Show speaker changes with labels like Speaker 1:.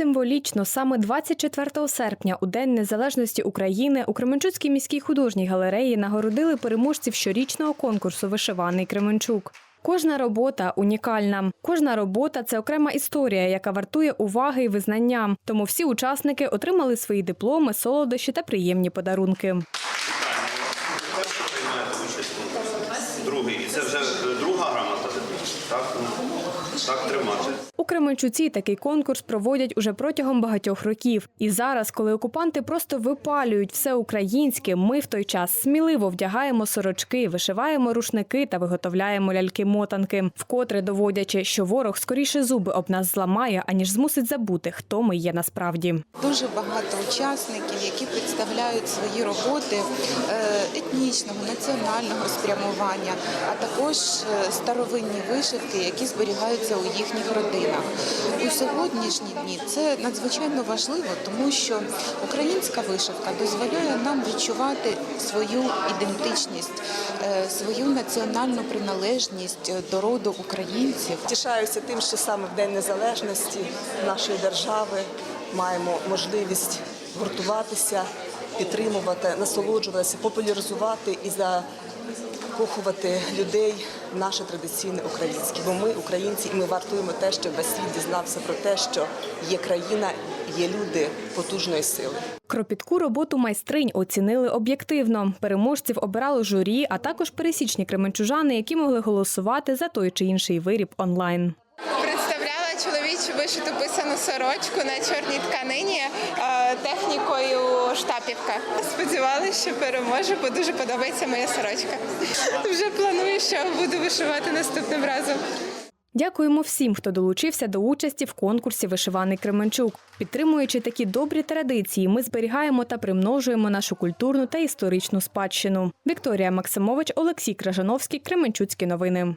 Speaker 1: символічно саме 24 серпня, у День Незалежності України, у Кременчуцькій міській художній галереї нагородили переможців щорічного конкурсу Вишиваний Кременчук. Кожна робота унікальна. Кожна робота це окрема історія, яка вартує уваги і визнання. Тому всі учасники отримали свої дипломи, солодощі та приємні подарунки.
Speaker 2: Другий. І це вже е, друга грамота. Так, так тримати.
Speaker 1: Кременчуці такий конкурс проводять уже протягом багатьох років. І зараз, коли окупанти просто випалюють все українське, ми в той час сміливо вдягаємо сорочки, вишиваємо рушники та виготовляємо ляльки-мотанки, вкотре доводячи, що ворог скоріше зуби об нас зламає, аніж змусить забути, хто ми є насправді.
Speaker 3: Дуже багато учасників, які представляють свої роботи е, етнічного, національного спрямування, а також е, старовинні вишивки, які зберігаються у їхніх родинах. У сьогоднішні дні це надзвичайно важливо, тому що українська вишивка дозволяє нам відчувати свою ідентичність, е, свою національну приналежність е, до роду українців.
Speaker 4: Тішаюся тим, що саме в День Незалежності нашої держави маємо можливість гуртуватися, підтримувати, насолоджуватися, популяризувати і закохувати людей в наше традиційне українське. Бо ми українці, і ми вартуємо те, щоб весь світ дізнався про те, що є країна, є люди потужної сили.
Speaker 1: Кропітку роботу майстринь оцінили об'єктивно. Переможців обирало журі, а також пересічні кременчужани, які могли голосувати за той чи інший виріб онлайн.
Speaker 5: Вишиту писану сорочку на чорній тканині е, технікою штапівка. Сподівалася, що переможу, бо дуже подобається моя сорочка. Вже планую, що буду вишивати наступним разом.
Speaker 1: Дякуємо всім, хто долучився до участі в конкурсі Вишиваний Кременчук. Підтримуючи такі добрі традиції, ми зберігаємо та примножуємо нашу культурну та історичну спадщину. Вікторія Максимович, Олексій Кражановський, Кременчуцькі новини.